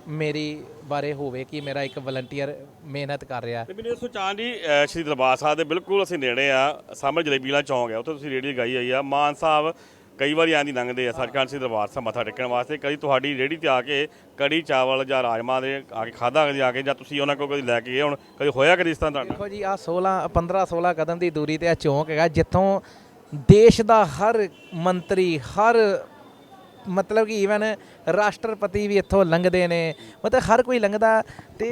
S1: ਮੇਰੀ ਬਾਰੇ ਹੋਵੇ ਕਿ ਮੇਰਾ ਇੱਕ ਵਲੰਟੀਅਰ ਮਿਹਨਤ ਕਰ ਰਿਹਾ।
S2: ਤੇ ਮੈਨੂੰ ਇਸ ਜੀ ਸ਼੍ਰੀ ਦਰਬਾਰ ਸਾਹਿਬ ਦੇ ਬਿਲਕੁਲ ਅਸੀਂ ਨੇੜੇ ਆ। ਸਾਹਮਣੇ ਜਲੇਬੀ ਚੌਂਕ ਹੈ, ਉੱਥੇ ਤੁਸੀਂ ਰੇੜੀ ਗਾਈ ਆਈ ਆ। ਮਾਨ ਸਾਹਿਬ ਕਈ ਵਾਰੀ ਆਂਦੀ ਲੰਘਦੇ ਆ ਸੱਚਖੰਡ ਸ਼੍ਰੀ ਦਰਬਾਰ ਸਾਹਿਬ ਮੱਥਾ ਟੇਕਣ ਵਾਸਤੇ, ਕਦੀ ਤੁਹਾਡੀ ਰੇੜੀ ਤੇ ਆ ਕੇ ਕੜੀ, ਚਾਵਲ ਜਾਂ ਰਾਜਮਾ ਦੇ ਆ ਕੇ ਖਾਦਾ ਕਦੀ ਆ ਕੇ, ਜਾਂ ਤੁਸੀਂ ਉਹਨਾਂ ਕੋਲ ਕਦੀ ਲੈ ਕੇ ਗਏ ਹੁਣ, ਕਦੀ ਹੋਇਆ ਕਦੀ ਇਸ ਤਰ੍ਹਾਂ ਤੁਹਾਡਾ
S1: ਦੇਖੋ ਜੀ ਆ 16 15 16 ਕਦਮ ਦੀ ਦੂਰੀ ਤੇ ਆ ਚੌਂਕ ਹੈਗਾ, ਜਿੱਥੋਂ ਦੇਸ਼ ਦਾ ਹਰ ਮੰਤਰੀ, ਹਰ ਮਤਲਬ ਕਿ ਈਵਨ ਰਾਸ਼ਟਰਪਤੀ ਵੀ ਇੱਥੋਂ ਲੰਘਦੇ ਨੇ, ਮਤਲਬ ਹਰ ਕੋਈ ਲੰਘਦਾ ਤੇ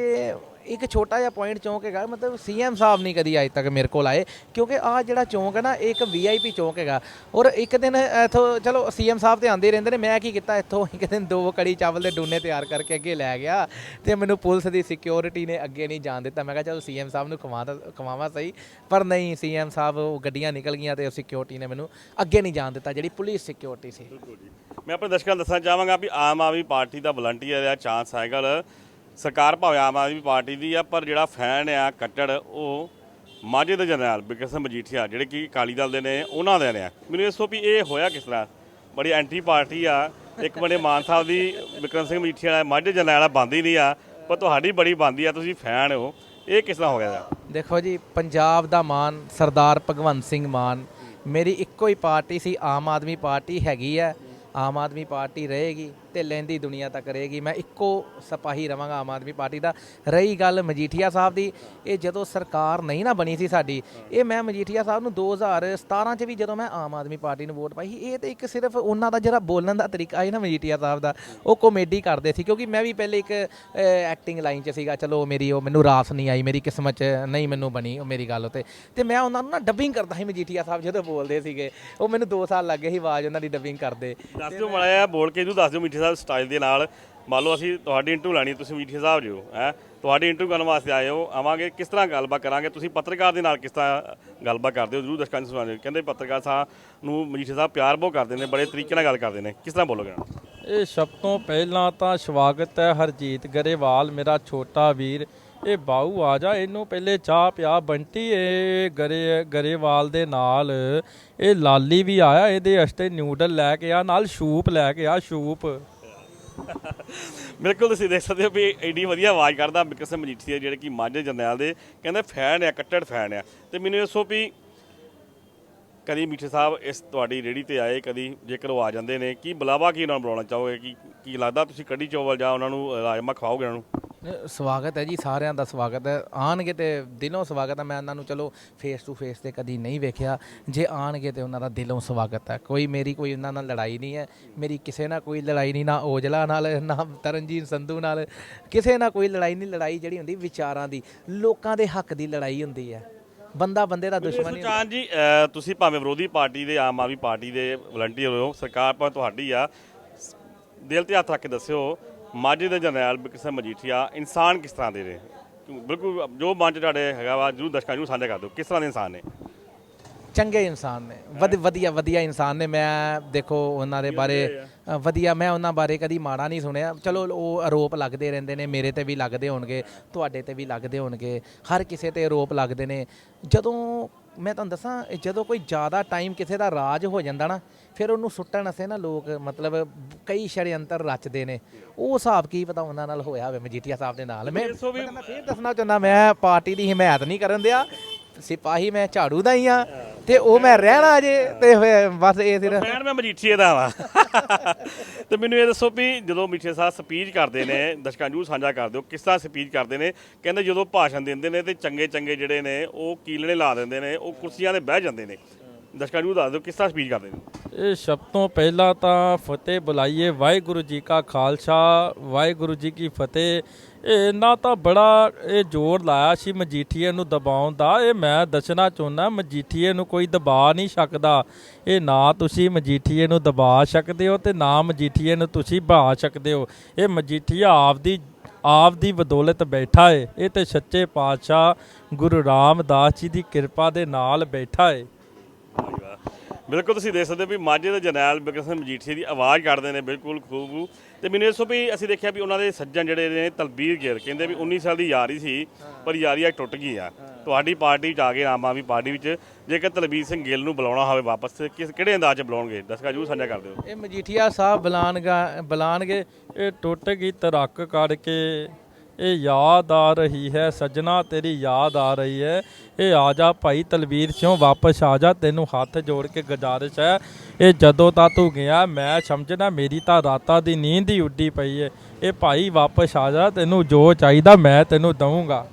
S1: ਇੱਕ ਛੋਟਾ ਜਿਹਾ ਪੁਆਇੰਟ ਚੌਂਕ ਹੈਗਾ, ਮਤਲਬ ਸੀਐਮ ਸਾਹਿਬ ਨਹੀਂ ਕਦੀ ਅੱਜ ਤੱਕ ਮੇਰੇ ਕੋਲ ਆਏ, ਕਿਉਂਕਿ ਆ ਜਿਹੜਾ ਚੌਂਕ ਹੈ ਨਾ, ਇਹ ਇੱਕ ਵੀਆਈਪੀ ਚੌਂਕ ਹੈਗਾ। ਔਰ ਇੱਕ ਦਿਨ ਇੱਥੋਂ, ਚਲੋ ਸੀਐਮ ਸਾਹਿਬ ਤੇ ਆਉਂਦੇ ਰਹਿੰਦੇ ਨੇ, ਮੈਂ ਕੀ ਕੀਤਾ, ਇੱਥੋਂ ਇੱਕ ਦਿਨ ਦੋ ਕੜੀ ਚਾਵਲ ਦੇ ਡੂਨੇ ਤਿਆਰ ਕਰਕੇ ਅੱਗੇ ਲੈ ਗਿਆ ਤੇ ਮੈਨੂੰ ਪੁਲਿਸ ਦੀ ਸਿਕਿਉਰਿਟੀ ਨੇ ਅੱਗੇ ਨਹੀਂ ਜਾਣ ਦਿੱਤਾ। ਮੈਂ ਕਿਹਾ ਚਲੋ ਸੀਐਮ ਸਾਹਿਬ ਨੂੰ ਖਵਾ ਖਵਾਵਾ ਸਹੀ, ਪਰ ਨਹੀਂ ਸੀਐਮ ਸਾਹਿਬ ਉਹ ਗੱਡੀਆਂ ਨਿਕਲ ਗਈਆਂ ਤੇ ਸਿਕਿਉਰਿਟੀ ਨੇ ਮੈਨੂੰ ਅੱਗੇ ਨਹੀਂ ਜਾਣ ਦਿੱਤਾ, ਜਿਹੜੀ ਪੁਲਿਸ ਸਿਕਿਉਰਿਟੀ ਸੀ।
S2: ਮੈਂ ਆਪਣੇ ਦਰਸ਼ਕਾਂ ਨੂੰ ਦੱਸਣਾ ਚਾਹਾਂਗਾ ਵੀ ਆਮ ਆਦਮੀ ਪਾਰਟੀ ਦਾ ਵਲੰਟੀਅਰ ਆ, ਚਾਂਸ ਸਾਈਕਲ ਸਰਕਾਰ ਭਾਵੇਂ ਆਮ ਆਦਮੀ ਪਾਰਟੀ ਦੀ ਆ, ਪਰ ਜਿਹੜਾ ਫੈਨ ਆ, ਕੱਟੜ, ਉਹ ਮਾਝੇ ਦੇ ਜਨਰਲ ਬਿਕਰਮ ਸਿੰਘ ਮਜੀਠੀਆ, ਜਿਹੜੇ ਕਿ ਅਕਾਲੀ ਦਲ ਦੇ ਨੇ, ਉਹਨਾਂ ਦੇ ਨੇ ਮੈਨੂੰ ਇਸ ਤੋਂ ਵੀ ਇਹ ਹੋਇਆ ਕਿਸ ਤਰ੍ਹਾਂ, ਬੜੀ ਐਂਟੀ ਪਾਰਟੀ ਆ, ਇੱਕ ਬੜੇ ਮਾਨ ਸਾਹਿਬ ਦੀ, ਬਿਕਰਮ ਸਿੰਘ ਮਜੀਠੀਆ ਵਾਲਾ, ਮਾਝੇ ਜਨਰਲ ਵਾਲਾ ਬੰਦੀ ਨਹੀਂ ਆ, ਪਰ ਤੁਹਾਡੀ ਬੜੀ ਬੰਦੀ ਆ, ਤੁਸੀਂ ਫੈਨ ਹੋ। ਇਹ ਕਿਸ ਤਰ੍ਹਾਂ ਹੋ ਗਿਆ ਜੀ?
S1: ਦੇਖੋ ਜੀ, ਪੰਜਾਬ ਦਾ ਮਾਨ, ਸਰਦਾਰ ਭਗਵੰਤ ਸਿੰਘ ਮਾਨ, ਮੇਰੀ ਇੱਕੋ ਹੀ ਪਾਰਟੀ ਸੀ, ਆਮ ਆਦਮੀ ਪਾਰਟੀ ਹੈਗੀ ਹੈ ਆਮ ਆਦਮੀ ਪਾਰਟੀ ਰਹੇਗੀ। ਤੇ ਲੈਂਦੀ ਦੁਨੀਆ ਤੱਕ ਰਹੇਗੀ। ਮੈਂ ਇੱਕੋ ਸਿਪਾਹੀ ਰਵਾਂਗਾ ਆਮ ਆਦਮੀ ਪਾਰਟੀ ਦਾ। ਰਹੀ ਗੱਲ ਮਜੀਠੀਆ ਸਾਹਿਬ ਦੀ, ਇਹ ਜਦੋਂ ਸਰਕਾਰ ਨਹੀਂ ਨਾ ਬਣੀ ਸੀ ਸਾਡੀ, ਇਹ ਮੈਂ ਮਜੀਠੀਆ ਸਾਹਿਬ ਨੂੰ 2017 ਚ ਵੀ ਜਦੋਂ ਮੈਂ ਆਮ ਆਦਮੀ ਪਾਰਟੀ ਨੂੰ ਵੋਟ ਪਾਈ ਸੀ, ਇਹ ਤੇ ਇੱਕ ਸਿਰਫ ਉਹਨਾਂ ਦਾ ਜਿਹੜਾ ਬੋਲਣ ਦਾ ਤਰੀਕਾ ਹੈ ਨਾ ਮਜੀਠੀਆ ਸਾਹਿਬ ਦਾ, ਉਹ ਕਾਮੇਡੀ ਕਰਦੇ ਸੀ। ਕਿਉਂਕਿ ਮੈਂ ਵੀ ਪਹਿਲੇ ਇੱਕ ਐਕਟਿੰਗ ਲਾਈਨ 'ਚ ਸੀਗਾ, ਚਲੋ ਮੇਰੀ, ਉਹ ਮੈਨੂੰ ਰਾਸ ਨਹੀਂ ਆਈ, ਮੇਰੀ ਕਿਸਮਤ 'ਚ ਨਹੀਂ ਮੈਨੂੰ ਬਣੀ ਉਹ ਮੇਰੀ ਗੱਲ ਉਤੇ। ਤੇ ਮੈਂ ਉਹਨਾਂ ਨੂੰ ਨਾ ਡੱਬਿੰਗ ਕਰਦਾ ਸੀ ਮਜੀਠੀਆ ਸਾਹਿਬ ਜਦੋਂ ਬੋਲਦੇ ਸੀਗੇ। ਉਹ ਮੈਨੂੰ 2 ਸਾਲ ਲੱਗੇ ਸੀ ਆਵਾਜ਼ ਉਹਨਾਂ ਦੀ ਡੱਬਿੰਗ ਕਰਦੇ।
S2: ਦੱਸ ਦਿਓ ਮਾੜਾ ਬੋਲ ਕੇ ਇਹਨੂੰ ਦੱਸ ਦਿਓ ਮਿੱਠੇ ਸਾਹਿਬ ਸਟਾਈਲ ਦੇ ਨਾਲ ਮੰਨ ਲਓ ਅਸੀਂ ਤੁਹਾਡੀ ਇੰਟਰਵਿਊ ਲੈਣੀ, ਤੁਸੀਂ ਮਿੱਠੇ ਸਾਹਿਬ ਜਿਓ ਹੈ? ਤੁਹਾਡੀ ਇੰਟਰਵਿਊ ਕਰਨ ਵਾਸਤੇ ਆਏ ਹੋ, ਆਵਾਂਗੇ, ਕਿਸ ਤਰ੍ਹਾਂ ਗੱਲਬਾਤ ਕਰਾਂਗੇ? ਤੁਸੀਂ ਪੱਤਰਕਾਰ ਦੇ ਨਾਲ ਕਿਸ ਤਰ੍ਹਾਂ ਗੱਲਬਾਤ ਕਰਦੇ ਹੋ? ਜਰੂਰ ਦਰਸ਼ਕਾਂ ਨੂੰ ਸੁਣਾਓ ਕਹਿੰਦੇ ਪੱਤਰਕਾਰ ਸਾਹਿਬ ਨੂੰ ਮਜੀਠੇ ਸਾਹਿਬ ਪਿਆਰ ਬਹੁਤ ਕਰਦੇ ਨੇ, ਬੜੇ ਤਰੀਕੇ ਨਾਲ ਗੱਲ ਕਰਦੇ ਨੇ। ਕਿਸ ਤਰ੍ਹਾਂ ਬੋਲੋਗੇ?
S3: ਇਹ ਸਭ ਤੋਂ ਪਹਿਲਾਂ ਤਾਂ ਸਵਾਗਤ ਹੈ ਹਰਜੀਤ ਗਰੇਵਾਲ, ਮੇਰਾ ਛੋਟਾ ਵੀਰ। ਇਹ ਬਾਊ ਆ ਜਾ, ਇਹਨੂੰ ਪਹਿਲੇ ਚਾਹ ਪਿਆ, ਬੰਟੀ, ਇਹ ਗਰੇ, ਗਰੇਵਾਲ ਦੇ ਨਾਲ। ਇਹ ਲਾਲੀ ਵੀ ਆਇਆ, ਇਹਦੇ ਵਾਸਤੇ ਨਿਊਡਲ ਲੈ ਕੇ ਆ, ਨਾਲ ਸ਼ੂਪ ਲੈ ਕੇ ਆ, ਸ਼ੂਪ।
S2: ਬਿਲਕੁਲ ਤੁਸੀਂ ਦੇਖ ਸਕਦੇ ਹੋ ਵੀ ਐਡੀ ਵਧੀਆ ਆਵਾਜ਼ ਕਰਦਾ ਬਿਕਰਮ ਸਿੰਘ ਮਜੀਠੀਆ ਜਿਹੜੇ ਕਿ ਮਾਝੇ ਜਰਨੈਲ ਦੇ, ਕਹਿੰਦੇ ਫੈਨ ਆ, ਕੱਟੜ ਫੈਨ ਆ। ਤੇ ਮੈਨੂੰ ਦੱਸੋ ਵੀ ਕਦੀ ਮੀਠੇ ਸਾਹਿਬ ਇਸ ਤੁਹਾਡੀ ਰੇੜੀ ਤੇ ਆਏ, ਕਦੀ ਜੇਕਰ ਉਹ ਆ ਜਾਂਦੇ ਨੇ, ਕੀ ਬੁਲਾਵਾ ਕੀ ਉਹਨਾਂ ਨੂੰ ਬੁਲਾਉਣਾ ਚਾਹੋਗੇ? ਕੀ ਕੀ ਲੱਗਦਾ ਤੁਸੀਂ ਕੜੀ ਚੌਵਲ ਜਾਂ ਉਹਨਾਂ ਨੂੰ ਰਾਜਮਾ ਖਵਾਓਗੇ ਉਹਨਾਂ ਨੂੰ?
S1: ਸਵਾਗਤ ਹੈ ਜੀ, ਸਾਰਿਆਂ ਦਾ ਸਵਾਗਤ ਹੈ। ਆਣਗੇ ਤੇ ਦਿਲੋਂ ਸਵਾਗਤ ਹੈ। ਮੈਂ ਉਹਨਾਂ ਨੂੰ ਚਲੋ ਫੇਸ ਟੂ ਫੇਸ ਤੇ ਕਦੀ ਨਹੀਂ ਵੇਖਿਆ। ਜੇ ਆਣਗੇ ਤੇ ਉਹਨਾਂ ਦਾ ਦਿਲੋਂ ਸਵਾਗਤ ਹੈ। ਕੋਈ ਮੇਰੀ ਕੋਈ ਉਹਨਾਂ ਨਾਲ ਲੜਾਈ ਨਹੀਂ ਹੈ। ਮੇਰੀ ਕਿਸੇ ਨਾਲ ਕੋਈ ਲੜਾਈ ਨਹੀਂ, ਨਾ ਔਜਲਾ ਨਾਲ, ਨਾ ਤਰਨਜੀਤ ਸੰਧੂ ਨਾਲ। ਕਿਸੇ ਨਾਲ ਕੋਈ ਲੜਾਈ ਨਹੀਂ। ਲੜਾਈ ਜਿਹੜੀ ਹੁੰਦੀ ਵਿਚਾਰਾਂ ਦੀ, ਲੋਕਾਂ ਦੇ ਹੱਕ ਦੀ ਲੜਾਈ ਹੁੰਦੀ ਹੈ। ਬੰਦਾ ਬੰਦੇ ਦਾ ਦੁਸ਼ਮਣ ਨਹੀਂ
S2: ਸੁਚਾਨ ਜੀ ਤੁਸੀਂ ਭਾਵੇਂ ਵਿਰੋਧੀ ਪਾਰਟੀ ਦੇ, ਆਮ ਆਦਮੀ ਪਾਰਟੀ ਦੇ ਵਲੰਟੀਅਰ ਹੋ, ਸਰਕਾਰ ਭਾਵੇਂ ਤੁਹਾਡੀ ਆ, ਦਿਲ ਤੇ ਹੱਥ ਰੱਖ ਕੇ ਦੱਸਿਓ ਮਾਝੇ ਦੇ ਜਰਨੈਲ ਬਿਕਰਮ ਮਜੀਠੀਆ ਇਨਸਾਨ ਕਿਸ ਤਰ੍ਹਾਂ ਦੇ ਨੇ? ਬਿਲਕੁਲ ਜੋ ਮਨ ਚ ਤੁਹਾਡੇ ਹੈਗਾ ਵਾ ਜਰੂਰ ਦਰਸ਼ਕਾਂ ਨੂੰ ਸਾਂਝਾ ਕਰ ਦਿਓ ਕਿਸ ਤਰ੍ਹਾਂ ਦੇ ਇਨਸਾਨ ਨੇ?
S1: ਚੰਗੇ ਇਨਸਾਨ ਨੇ ਵਧ- ਵਧੀਆ ਵਧੀਆ ਇਨਸਾਨ ਨੇ। ਮੈਂ ਦੇਖੋ ਉਹਨਾਂ ਦੇ ਬਾਰੇ ਵਧੀਆ ਮੈਂ ਉਹਨਾਂ ਬਾਰੇ ਕਦੀ ਮਾੜਾ ਨਹੀਂ ਸੁਣਿਆ। ਚਲੋ ਉਹ ਆਰੋਪ ਲੱਗਦੇ ਰਹਿੰਦੇ ਨੇ ਮੇਰੇ ਤੇ ਵੀ ਲੱਗਦੇ ਹੋਣਗੇ ਤੁਹਾਡੇ ਤੇ ਵੀ ਲੱਗਦੇ ਹੋਣਗੇ। ਹਰ ਕਿਸੇ ਤੇ ਆਰੋਪ ਲੱਗਦੇ ਨੇ। ਜਦੋਂ ਮੈਂ ਤੁਹਾਨੂੰ ਦੱਸਾਂ ਇਹ ਜਦੋਂ ਕੋਈ ਜ਼ਿਆਦਾ ਟਾਈਮ ਕਿਸੇ ਦਾ ਰਾਜ ਹੋ ਜਾਂਦਾ ਨਾ ਫਿਰ ਉਹਨੂੰ ਸੁੱਟਣ ਅਸੇ ਨਾ ਲੋਕ ਮਤਲਬ ਕਈ ਸ਼ੜਯੰਤਰ ਰਚਦੇ ਨੇ। ਉਹ ਹਿਸਾਬ ਕੀ ਪਤਾ ਉਹਨਾਂ ਨਾਲ ਹੋਇਆ ਹੋਵੇ ਮਜੀਠੀਆ ਸਾਹਿਬ ਦੇ ਨਾਲ। ਮੈਂ ਮੈਂ ਫੇਰ ਦੱਸਣਾ ਚਾਹੁੰਦਾ ਮੈਂ ਪਾਰਟੀ ਦੀ ਹਮਾਇਤ ਨਹੀਂ ਕਰਨ ਦਿਆ। ਸਿਪਾਹੀ ਮੈਂ ਝਾੜੂ ਦਾ ਹੀ ਆ ਤੇ ਉਹ ਮੈਂ ਰਹਿਣਾ ਜੇ ਤੇ ਫਿਰ ਬਸ ਇਹ ਸਿਰਫ
S2: ਫੈਨ ਮੈਂ ਮਜੀਠੀਏ ਦਾ ਵਾਂ। ਤੇ ਮੈਨੂੰ ਇਹ ਦੱਸੋ ਵੀ ਜਦੋਂ ਮਿੱਠੇ ਸਾਹਿਬ ਸਪੀਚ ਕਰਦੇ ਨੇ ਦਰਸ਼ਕਾਂ ਨੂੰ ਸਾਂਝਾ ਕਰ ਦਿਓ ਕਿਸ ਤਰ੍ਹਾਂ ਸਪੀਚ ਕਰਦੇ ਨੇ? ਕਹਿੰਦੇ ਜਦੋਂ ਭਾਸ਼ਣ ਦਿੰਦੇ ਨੇ ਤੇ ਚੰਗੇ ਚੰਗੇ ਜਿਹੜੇ ਨੇ ਉਹ ਕੀਲਣੇ ਲਾ ਦਿੰਦੇ ਨੇ ਉਹ ਕੁਰਸੀਆਂ ਤੇ ਬਹਿ ਜਾਂਦੇ ਨੇ। ਦਰਸ਼ਕਾਂ ਨੂੰ ਦੱਸ ਦਿਓ ਕਿਸ ਤਰ੍ਹਾਂ ਸਪੀਚ ਕਰਦੇ ਨੇ?
S3: ਇਹ ਸਭ ਤੋਂ ਪਹਿਲਾਂ ਤਾਂ ਫਤਿਹ ਬੁਲਾਈਏ ਵਾਹਿਗੁਰੂ ਜੀ ਕਾ ਖਾਲਸਾ ਵਾਹਿਗੁਰੂ ਜੀ ਕੀ ਫਤਿਹ। ਇਹ ਨਾ ਤਾਂ ਬੜਾ ਇਹ ਜ਼ੋਰ ਲਾਇਆ ਸੀ ਮਜੀਠੀਏ ਨੂੰ ਦਬਾਉਣ ਦਾ। ਇਹ ਮੈਂ ਦੱਸਣਾ ਚਾਹੁੰਦਾ, ਮਜੀਠੀਏ ਨੂੰ ਕੋਈ ਦਬਾ ਨਹੀਂ ਸਕਦਾ। ਇਹ ਨਾ ਤੁਸੀਂ ਮਜੀਠੀਏ ਨੂੰ ਦਬਾ ਸਕਦੇ ਹੋ ਤੇ ਨਾ ਮਜੀਠੀਏ ਨੂੰ ਤੁਸੀਂ ਬਹਾ ਸਕਦੇ ਹੋ। ਇਹ ਮਜੀਠੀਆ ਆਪਦੀ ਆਪ ਦੀ ਬਦੌਲਤ ਬੈਠਾ ਏ। ਇਹ ਤੇ ਸੱਚੇ ਪਾਤਸ਼ਾਹ ਗੁਰੂ ਰਾਮਦਾਸ ਜੀ ਦੀ ਕਿਰਪਾ ਦੇ ਨਾਲ ਬੈਠਾ ਏ।
S2: ਬਿਲਕੁਲ ਤੁਸੀਂ ਦੇਖ ਸਕਦੇ ਹੋ ਵੀ ਮਾਝੇ ਦੇ ਜਰਨੈਲ ਬਿਕਰਮ ਸਿੰਘ ਮਜੀਠੀਏ ਦੀ ਆਵਾਜ਼ ਕੱਢਦੇ ਨੇ, ਬਿਲਕੁਲ ਖੂਬ ਤੇ ਮੈਨੂੰ ਇਹ ਦੱਸੋ ਵੀ ਅਸੀਂ ਦੇਖਿਆ ਵੀ ਉਹਨਾਂ ਦੇ ਸੱਜਣ ਜਿਹੜੇ ਨੇ ਤਲਬੀਰ ਗਿਰ ਕਹਿੰਦੇ ਵੀ 19 ਸਾਲ ਦੀ ਯਾਰੀ ਸੀ, ਪਰ ਯਾਰੀ ਅੱਜ ਟੁੱਟ ਗਈ ਆ। ਤੁਹਾਡੀ ਪਾਰਟੀ ਵਿੱਚ ਆ ਗਏ ਆਮ ਆਦਮੀ ਪਾਰਟੀ ਵਿੱਚ ਜੇਕਰ ਤਲਬੀਰ ਸਿੰਘ ਗਿੱਲ ਨੂੰ ਬੁਲਾਉਣਾ ਹੋਵੇ ਵਾਪਸ ਕਿਸ ਕਿਹੜੇ ਅੰਦਾਜ਼ 'ਚ ਬੁਲਾਉਣਗੇ? ਦਰਸ਼ਕਾਂ, ਜਰੂਰ ਸਾਂਝਾ ਕਰ ਦਿਓ।
S1: ਇਹ ਮਜੀਠੀਆ ਸਾਹਿਬ ਬਲਾਨਗਾ ਬਲਾਨਗੇ
S3: ਇਹ ਟੁੱਟ ਗਈ ਤਰੱਕ ਕਰਕੇ ਇਹ ਯਾਦ ਆ ਰਹੀ ਹੈ ਸਜਣਾ ਤੇਰੀ ਯਾਦ ਆ ਰਹੀ ਹੈ। ਇਹ ਆ ਜਾ ਭਾਈ ਤਲਵੀਰ ਸਿਓ ਵਾਪਸ ਆ ਜਾ? ਤੈਨੂੰ ਹੱਥ ਜੋੜ ਕੇ ਗੁਜ਼ਾਰਿਸ਼ ਹੈ। ਇਹ ਜਦੋਂ ਤਾਂ ਤੂੰ ਗਿਆ ਮੈਂ ਸਮਝਣਾ ਮੇਰੀ ਤਾਂ ਰਾਤਾਂ ਦੀ ਨੀਂਦ ਹੀ ਉੱਡੀ ਪਈ ਹੈ ਇਹ ਭਾਈ ਵਾਪਸ ਆ ਜਾ ਤੈਨੂੰ ਜੋ ਚਾਹੀਦਾ ਮੈਂ ਤੈਨੂੰ ਦਊਂਗਾ।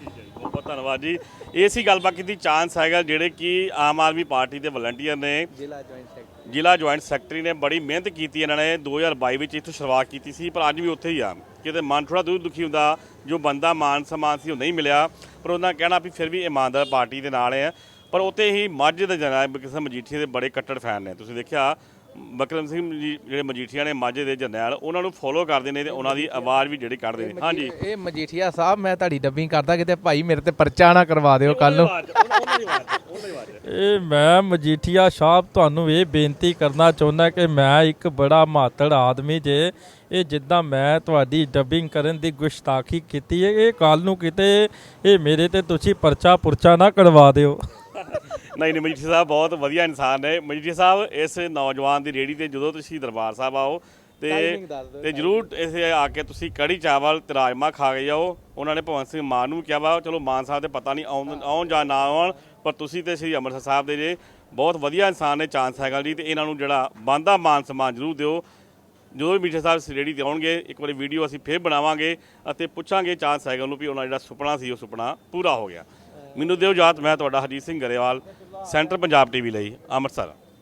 S2: ਠੀਕ ਹੈ ਜੀ ਬਹੁਤ ਬਹੁਤ ਧੰਨਵਾਦ ਜੀ। ਇਹ ਸੀ ਗੱਲਬਾਤ ਕੀਤੀ ਚਾਂਸ ਹੈਗਾ ਜਿਹੜੇ ਕਿ ਆਮ ਆਦਮੀ ਪਾਰਟੀ ਦੇ ਵਲੰਟੀਅਰ ਨੇ।
S1: ਜ਼ਿਲ੍ਹਾ ਜੁਆਇੰਟ ਸੈਕਟਰੀ
S2: ਜ਼ਿਲ੍ਹਾ ਜੁਆਇੰਟ ਸੈਕਟਰੀ ਨੇ ਬੜੀ ਮਿਹਨਤ ਕੀਤੀ ਇਹਨਾਂ ਨੇ। 2022 ਵਿੱਚ ਇੱਥੋਂ ਸ਼ੁਰੂਆਤ ਕੀਤੀ ਸੀ, ਪਰ ਅੱਜ ਵੀ ਉੱਥੇ ਹੀ ਆ। ਕਿਤੇ ਮਨ ਥੋੜਾ ਦੂਰ ਦੁਖੀ ਹੁੰਦਾ, ਜੋ ਬੰਦਾ ਮਾਨ ਸਮਾਨ ਸੀ ਉਹ ਨਹੀਂ ਮਿਲਿਆ। ਪਰ ਉਹਨਾਂ ਕਹਿਣਾ ਵੀ ਫਿਰ ਵੀ ਇਮਾਨਦਾਰ ਪਾਰਟੀ ਦੇ ਨਾਲ ਹੈ। ਪਰ ਉੱਥੇ ਹੀ ਮੱਝ ਦੇ ਜਨਾਬ ਕਿਸੇ ਮਜੀਠੀਏ ਦੇ ਬੜੇ ਕੱਟੜ ਫੈਨ ਨੇ। ਤੁਸੀਂ ਦੇਖਿਆ ਬਕਰਮ ਸਿੰਘ ਮਜੀ- ਜਿਹੜੇ ਮਜੀਠੀਆ ਨੇ ਮਾਝੇ ਦੇ ਜਰਨੈਲ ਉਹਨਾਂ ਨੂੰ ਫੋਲੋ ਕਰਦੇ ਨੇ ਤੇ ਉਹਨਾਂ ਦੀ ਆਵਾਜ਼ ਵੀ ਜਿਹੜੀ ਕੱਢਦੇ ਨੇ। ਹਾਂਜੀ।
S1: ਇਹ ਮਜੀਠੀਆ ਸਾਹਿਬ ਮੈਂ ਤੁਹਾਡੀ ਡੱਬਿੰਗ ਕਰਦਾ ਕਿਤੇ ਭਾਈ ਮੇਰੇ ਤੇ ਪਰਚਾ ਨਾ ਕਰਵਾ ਦਿਓ ਕੱਲ ਨੂੰ।
S3: ਇਹ ਮੈਂ ਮਜੀਠੀਆ ਸਾਹਿਬ ਤੁਹਾਨੂੰ ਇਹ ਬੇਨਤੀ ਕਰਨਾ ਚਾਹੁੰਦਾ ਕਿ ਮੈਂ ਇੱਕ ਬੜਾ ਮਾਤੜ ਆਦਮੀ ਜੇ ਇਹ ਜਿੱਦਾਂ ਮੈਂ ਤੁਹਾਡੀ ਡਬਿੰਗ ਕਰਨ ਦੀ ਗੁਸਤਾਖੀ ਕੀਤੀ ਹੈ ਇਹ ਕੱਲ ਨੂੰ ਕਿਤੇ ਇਹ ਮੇਰੇ ਤੇ ਤੁਸੀਂ ਪਰਚਾ ਪੁਰਚਾ ਨਾ ਕਰਵਾ ਦਿਓ।
S2: ਨਹੀਂ ਨਹੀਂ ਮਜੀਠੀ ਸਾਹਿਬ ਬਹੁਤ ਵਧੀਆ ਇਨਸਾਨ ਨੇ। ਮਜੀਠੀ ਸਾਹਿਬ ਇਸ ਨੌਜਵਾਨ ਦੀ ਰੇੜੀ ਤੇ ਜਦੋਂ ਤੁਸੀਂ ਦਰਬਾਰ ਸਾਹਿਬ ਆਓ ਤੇ ਤੇ ਜਰੂਰ ਇਸੇ ਆ ਕੇ ਤੁਸੀਂ ਕੜੀ ਚਾਵਲ ਤੇ ਰਾਜਮਾ ਖਾ ਕੇ ਜਾਓ। ਉਹਨਾਂ ਨੇ ਭਵਨ ਸਿੰਘ ਮਾਨ ਨੂੰ ਕਿਹਾ ਵਾ ਚਲੋ ਮਾਨ ਸਾਹਿਬ ਦੇ ਪਤਾ ਨਹੀਂ ਆਉਣ ਆਉਣ ਜਾਂ ਨਾ ਆਉਣ ਪਰ ਤੁਸੀਂ ਤੇ ਸ੍ਰੀ ਅੰਮ੍ਰਿਤਸਰ ਸਾਹਿਬ ਦੇ ਜੇ ਬਹੁਤ ਵਧੀਆ ਇਨਸਾਨ ਨੇ ਚਾਂਸ ਹੈਗਾ ਜੀ ਤੇ ਇਹਨਾਂ ਨੂੰ ਜਿਹੜਾ ਬੰਦਾ ਮਾਨ ਸਮਾਨ ਜਰੂਰ ਦਿਓ। ਜਦੋਂ ਵੀ ਮੀਠੇ ਸਾਹਿਬ ਸਿਰੇੜੀ ਤੇ ਆਉਣਗੇ ਇੱਕ ਵਾਰੀ ਵੀਡੀਓ ਅਸੀਂ ਫੇਰ ਬਣਾਵਾਂਗੇ ਅਤੇ ਪੁੱਛਾਂਗੇ ਚਾਂਸ ਹੈਗਾ ਨੂੰ ਵੀ ਉਹਨਾਂ ਜਿਹੜਾ ਸੁਪਨਾ ਸੀ ਉਹ ਸੁਪਨਾ ਪੂਰਾ ਹੋ ਗਿਆ। ਮੈਨੂੰ ਦਿਓ ਜਾਤ ਮੈਂ ਤੁਹਾਡਾ ਹਰਜੀਤ ਸਿੰਘ ਗਰੇਵਾਲ ਸੈਂਟਰ ਪੰਜਾਬ ਟੀਵੀ ਲਈ ਅੰਮ੍ਰਿਤਸਰ।